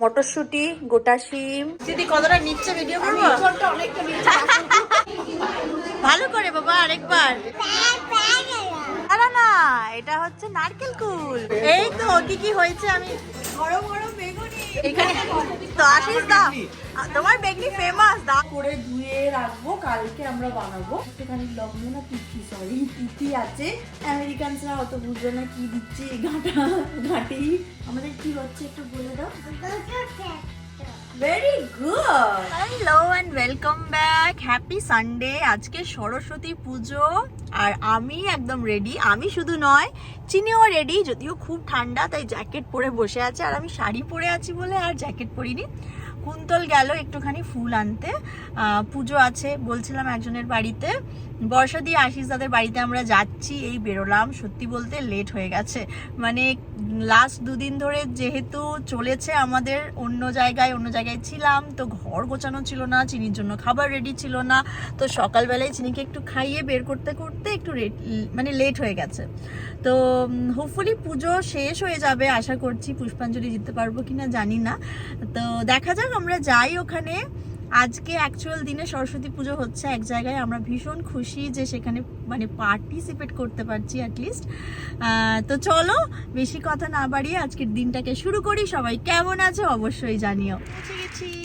মটরশুঁটি গোটা শিম। দিদি কতটা নিচ্ছে ভিডিও করব? ভালো করে বাবা আরেকবার। না না এটা হচ্ছে নারকেল কুল। এই তো কি কি হয়েছে? আমি গরম গরম এখানে তো আসিস দা। তোমার বেগুনি ফেমাস দা। করে ধুয়ে রাখব কালকে আমরা বানাবো। একটুখানি লবণ না পিঠি সরি পিঠি আছে। আমেরিকানসরা অত বুঝবে না কি দিচ্ছে এই ঘাটা ঘাটেই আমাদের কি হচ্ছে একটু বলে দাও। Very good hello and welcome back happy Sunday আজকে সরস্বতী পুজো আর আমি একদম রেডি আমি শুধু নয়, চিনিও রেডি যদিও খুব ঠান্ডা, তাই জ্যাকেট পরে বসে আছে। আর আমি শাড়ি পরে আছি বলে আর জ্যাকেট পরিনি। কুন্তল গেল একটুখানি ফুল আনতে। পুজো আছে বলছিলাম একজনের বাড়িতে। বর্ষা দিয়ে আশিস দাদের বাড়িতে আমরা যাচ্ছি, এই বেরোলাম। সত্যি বলতে লেট হয়ে গেছে। মানে লাস্ট দুদিন ধরে যেহেতু চলেছে আমাদের অন্য জায়গায় অন্য জায়গায় ছিলাম, তো ঘর গোছানো ছিল না, চিনির জন্য খাবার রেডি ছিল না। তো সকালবেলায় চিনিকে একটু খাইয়ে বের করতে করতে একটু মানে লেট হয়ে গেছে। তো হোপফুলি পুজো শেষ হয়ে যাবে, আশা করছি। পুষ্পাঞ্জলি দিতে পারব কিনা জানি না। তো দেখা যাক, আমরা যাই ওখানে। আজকে অ্যাকচুয়াল দিনে সরস্বতী পুজো হচ্ছে এক জায়গায়। আমরা ভীষণ খুশি যে সেখানে মানে পার্টিসিপেট করতে পারছি অ্যাটলিস্ট তো চলো, বেশি কথা না বাড়িয়ে আজকের দিনটাকে শুরু করি। সবাই কেমন আছে অবশ্যই জানিও। পৌঁছে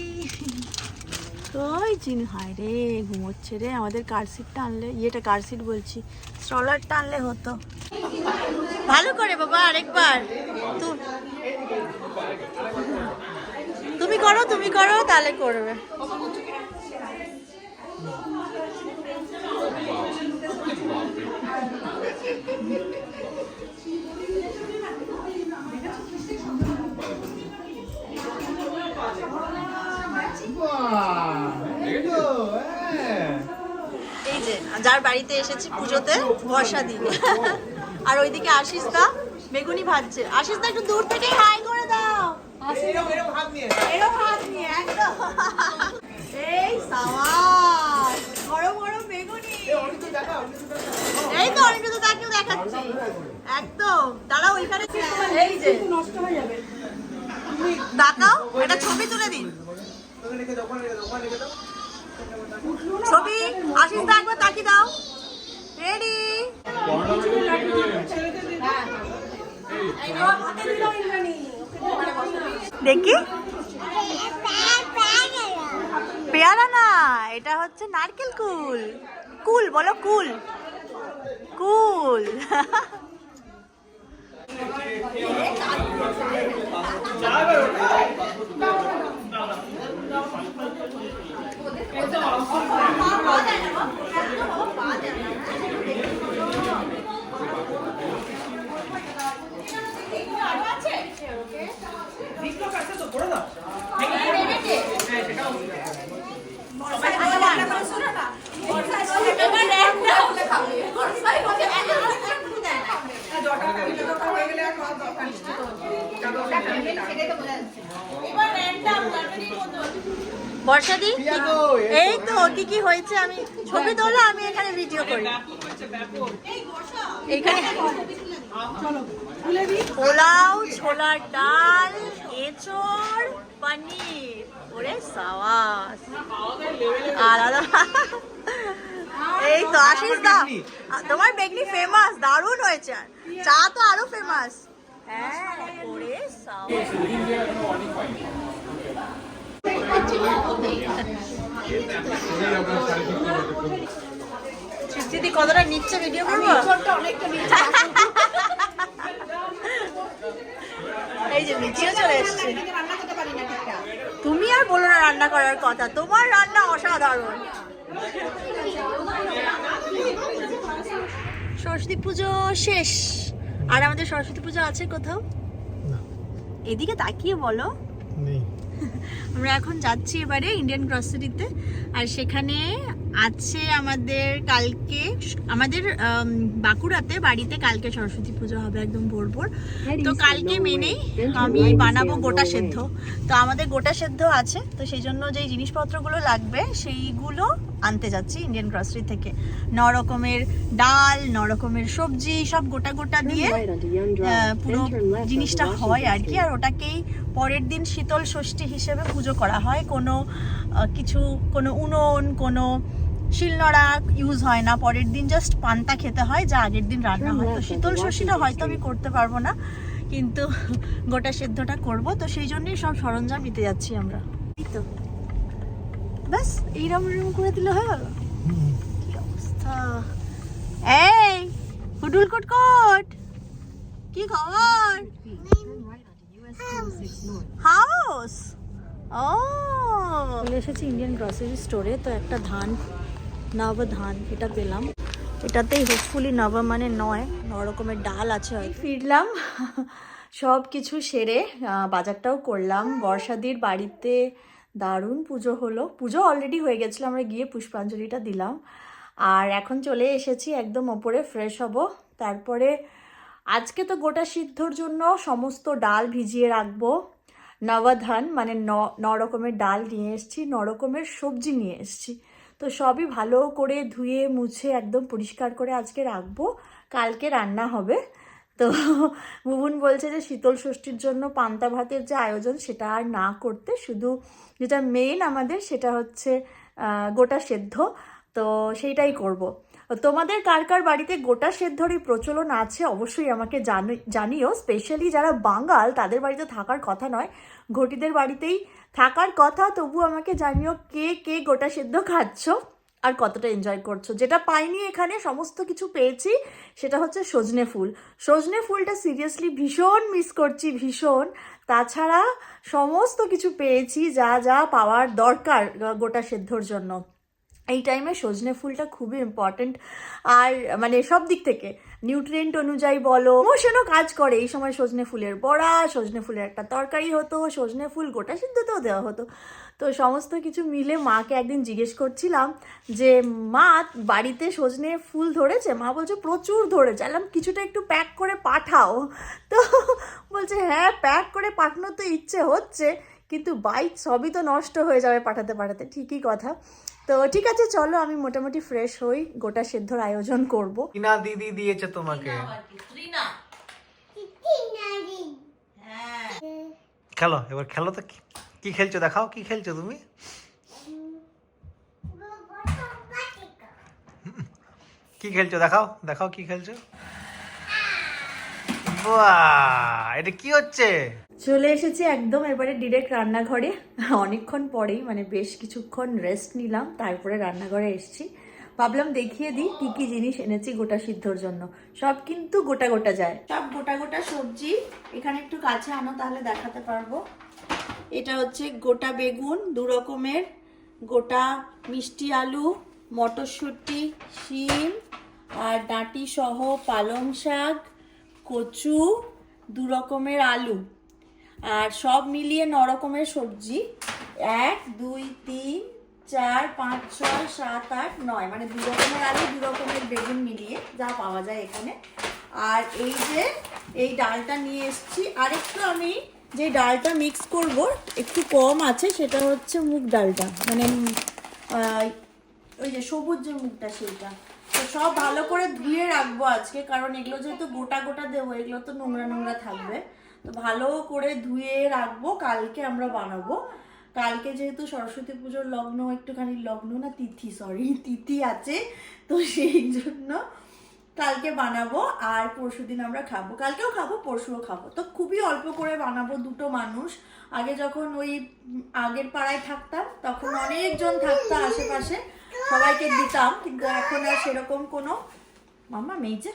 ওই চিন রে, ঘুমোচ্ছে রে। আমাদের কার সিটটা আনলে, ইয়েটা কার সিট বলছি স্ট্রলারটা আনলে হতো। ভালো করে বাবা, আরেকবার। তু- তুমি করো তুমি করো, তাহলে করবে। এই যে, যার বাড়িতে এসেছি পুজোতে বর্ষা দিন। আর ওইদিকে আশিস দা বেগুনি ভাজছে। আশিস দা, একটু দূর থেকে হাই করে দাও এরকম হাত নিয়ে একদম এই সাওয়াস গরম গরম বেগুনি। এই তো অনেক তো তাকেও দেখাচ্ছি। একদম। দাঁড়াও ওইখানে এই যে নষ্ট হয়ে যাবে। তাকাও একটা ছবি তুলে দিন। ছবি আশিস দা একবার তাকিয়ে দাও। রেডি দেখি। পেয়ারা না এটা হচ্ছে নারকেল কুল। কুল বলো কুল। কুল। বর্ষাদি, এই তো কি কি হয়েছে? আমি ছবি তোলা, আমি এখানে ভিডিও করি। এখানে পোলাও, ছোলার ডাল, এঁচড়, পানির। ওরে সাওয়াস আলাদা। এই তো আশিস দা। তোমার বেগনি ফেমাস দারুণ হয়েছে। চা তো আরও ফেমাস হ্যাঁ ওরে দিদি কতটা নিচ্ছে ভিডিও করব? এই যে মিচিও চলে এসছে। তুমি আর বলো না রান্না করার কথা তোমার রান্না অসাধারণ। সরস্বতী পুজো শেষ। আর আমাদের সরস্বতী পুজো আছে কোথাও? এদিকে তাকিয়ে বলো। নেই। আমরা এখন যাচ্ছি এবারে ইন্ডিয়ান গ্রসারিতে আর সেখানে আছে আমাদের কালকে আমাদের বাঁকুড়াতে বাড়িতে কালকে সরস্বতী পুজো হবে একদম ভোর ভোর। তো কালকে মেনেই আমি বানাবো গোটা সেদ্ধ। তো আমাদের গোটা সেদ্ধ আছে তো সেই জন্য যেই জিনিসপত্রগুলো লাগবে সেইগুলো আনতে যাচ্ছি ইন্ডিয়ান গ্রসারি থেকে। ন রকমের ডাল ন রকমের সবজি সব গোটা গোটা দিয়ে পুরো জিনিসটা হয় আর কি। আর ওটাকেই পরের দিন শীতল ষষ্ঠী হিসেবে পুজো করা হয়। কোনো কিছু কোনো উনুন কোনো শিলনোড়া ইউজ হয় না। পরের দিন জাস্ট পান্তা খেতে হয় যা আগের দিন রান্না হয়। তো শীতল ষষ্ঠীটা হয়তো আমি করতে পারব না কিন্তু গোটা সেদ্ধটা করব। তো সেই জন্যই সব সরঞ্জাম নিতে যাচ্ছি আমরা। এই তো। ব্যাস এইরকম এরকম করে দিলে হয়ে গেল কি অবস্থা? এই হুডুল কুটকুট! কি খবর? হাউস ও চলে এসেছি ইন্ডিয়ান গ্রসারি স্টোরে তো একটা ধান নব ধান এটা পেলাম। এটাতেই হোপফুলি নব মানে নয় ন রকমের ডাল আছে হয়তো। ফিরলাম। সব কিছু সেরে বাজারটাও করলাম। বর্ষাদির বাড়িতে দারুণ পুজো হলো। পুজো অলরেডি হয়ে গেছিল আমরা গিয়ে পুষ্পাঞ্জলিটা দিলাম। আর এখন চলে এসেছি একদম ওপরে ফ্রেশ হব। তারপরে আজকে তো গোটা সিদ্ধর জন্য সমস্ত ডাল ভিজিয়ে রাখব। নবধান মানে ন রকমের ডাল নিয়ে এসেছি, ন রকমের সবজি নিয়ে এসেছি। তো সবই ভালো করে ধুয়ে, মুছে, একদম পরিষ্কার করে আজকে রাখব। কালকে রান্না হবে। তো বুবুন বলছে যে শীতল ষষ্ঠীর জন্য পান্তা ভাতের যে আয়োজন সেটা আর না করতে, শুধু যেটা মেন আমাদের সেটা হচ্ছে গোটা সেদ্ধ। তো সেইটাই করব। তোমাদের কার কার বাড়িতে গোটা সেদ্ধরই প্রচলন আছে অবশ্যই আমাকে জানিও স্পেশালি যারা বাঙাল, তাদের বাড়িতে থাকার কথা নয়, ঘটিদের বাড়িতেই থাকার কথা তবু আমাকে জানিও কে কে গোটা সেদ্ধ খাচ্ছ আর কতটা এনজয় করছ। যেটা পাইনি এখানে, সমস্ত কিছু পেয়েছি, সেটা হচ্ছে সজনে ফুল। সজনে ফুলটা সিরিয়াসলি ভীষণ মিস করছি, ভীষণ। তাছাড়া সমস্ত কিছু পেয়েছি, যা যা পাওয়ার দরকার গোটা সেদ্ধর জন্য। এই টাইমে সজনে ফুলটা খুবই ইম্পর্ট্যান্ট আর মানে সব দিক থেকে নিউট্রিয়েন্ট অনুযায়ী বলো মোশনও কাজ করে এই সময় সজনে ফুলের বড়া, সজনে ফুলের একটা তরকারি হতো, সজনে ফুল গোটা সিদ্ধতেও দেওয়া হতো। তো সমস্ত কিছু মিলে মাকে একদিন জিজ্ঞেস করছিলাম যে, মা, বাড়িতে সজনে ফুল ধরেছে? মা বলছে, প্রচুর ধরেছে। আলাম কিছুটা একটু প্যাক করে পাঠাও। তো বলছে হ্যাঁ প্যাক করে পাঠানোর তো ইচ্ছে হচ্ছে, কিন্তু বাইক সবই তো নষ্ট হয়ে যাবে পাঠাতে পাঠাতে। ঠিকই কথা। তো ঠিক আছে চলো আমি মোটামুটি ফ্রেশ হই গোটা সেদ্ধর আয়োজন করব। টিনা দিদি দিয়েছে তোমাকে। খেলো এবার খেলো তো কি- কি খেলছো? দেখাও কি খেলছো তুমি? কি খেলছো? দেখাও দেখাও কি খেলছো? এটা কি হচ্ছে? চলে এসেছি একদম এবারে ডিরেক্ট রান্নাঘরে। অনেকক্ষণ পরেই মানে বেশ কিছুক্ষণ রেস্ট নিলাম তারপরে রান্নাঘরে এসেছি। ভাবলাম দেখিয়ে দিই কি কি জিনিস এনেছি গোটা সিদ্ধর জন্য। সব কিন্তু গোটা গোটা যায়। সব গোটা গোটা সবজি। এখানে একটু কাছে আনো তাহলে দেখাতে পারব। এটা হচ্ছে গোটা বেগুন দু রকমের। গোটা মিষ্টি আলু মটরশুঁটি শিম আর ডাঁটি সহ পালং শাক। কচু দু রকমের আলু, আর সব মিলিয়ে ন রকমের সবজি। এক, দুই, তিন, চার, পাঁচ, ছয়, সাত, আট, নয়। মানে দু রকমের আলু দু রকমের বেগুন মিলিয়ে যা পাওয়া যায় এখানে। আর এই যে এই ডালটা নিয়ে এসেছি, আরেকটু আমি যে ডালটা মিক্স করব, একটু কম আছে, সেটা হচ্ছে মুগ ডালটা। মানে ওই যে সবুজ যে মুগটা, সেইটা। তো সব ভালো করে ধুয়ে রাখব আজকে, কারণ এগুলো যেহেতু গোটা গোটা দেবো, এগুলো তো নোংরা নোংরা থাকবে। তো ভালো করে ধুয়ে রাখব, কালকে আমরা বানাবো। কালকে যেহেতু সরস্বতী পুজোর লগ্ন, একটুখানি লগ্ন না, তিথি সরি তিথি আছে। তো সেই জন্য কালকে বানাবো আর পরশুদিন আমরা খাব। কালকেও খাব, পরশুও খাব। তো খুবই অল্প করে বানাবো দুটো মানুষ। আগে যখন ওই আগের পাড়ায় থাকতাম, তখন অনেকজন থাকতো আশেপাশে। সবাইকে দিতাম কিন্তু এখন আর সেরকম কোনো। মামা মেয়েছে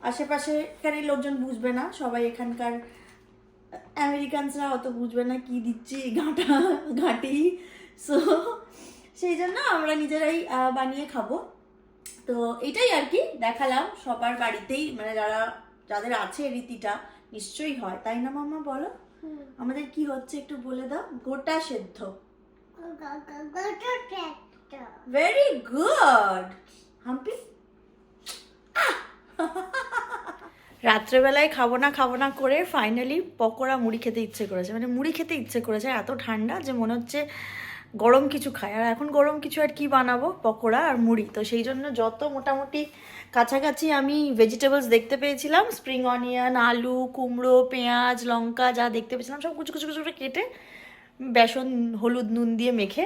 আশেপাশে এখানে লোকজন বুঝবে না সবাই এখানকার আমেরিকানসরা অত বুঝবে না কি দিচ্ছি ঘাটা ঘাটি। সো সেই জন্য আমরা নিজেরাই বানিয়ে খাব। তো এটাই আর কি দেখালাম সবার বাড়িতেই মানে যারা যাদের আছে রীতিটা নিশ্চয়ই হয়। তাই না মামা বলো? আমাদের কি হচ্ছে একটু বলে দাও? গোটা সেদ্ধ। ভেরি গুড হাম্পি রাত্রেবেলায় খাব না খাব না করে ফাইনালি পকোড়া মুড়ি খেতে ইচ্ছে করেছে। মানে মুড়ি খেতে ইচ্ছে করেছে, এত ঠান্ডা যে মনে হচ্ছে গরম কিছু খাই আর এখন গরম কিছু আর কি বানাবো? পকোড়া আর মুড়ি। তো সেই জন্য যত মোটামুটি কাছাকাছি আমি ভেজিটেবলস দেখতে পেয়েছিলাম স্প্রিং অনিয়ন আলু, কুমড়ো, পেঁয়াজ, লঙ্কা যা দেখতে পেয়েছিলাম, সব কুচু কুচু কুচু করে কেটে বেসন, হলুদ, নুন দিয়ে মেখে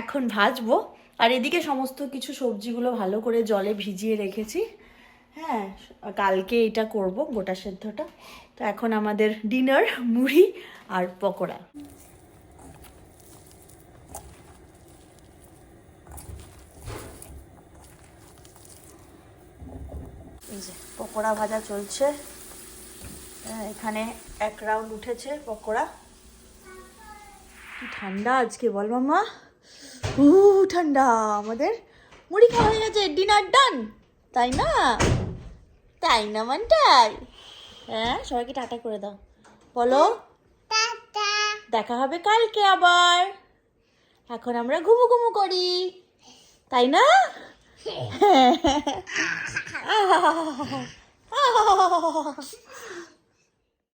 এখন ভাজবো। আর এদিকে সমস্ত কিছু সবজিগুলো ভালো করে জলে ভিজিয়ে রেখেছি। হ্যাঁ কালকে এটা করব গোটা সেদ্ধটা। তো এখন আমাদের ডিনার মুড়ি আর পকোড়া। এই যে পকোড়া ভাজা চলছে। হ্যাঁ, এখানে এক রাউন্ড উঠেছে পকোড়া। কি ঠান্ডা আজকে বল মামা উ ঠান্ডা আমাদের মুড়ি খাওয়া হয়ে গেছে ডিনার ডান তাই না তাই না মানটাই হ্যাঁ সবাইকে টাটা করে দাও বলো দেখা হবে কালকে আবার এখন আমরা ঘুমু ঘুমু করি তাই না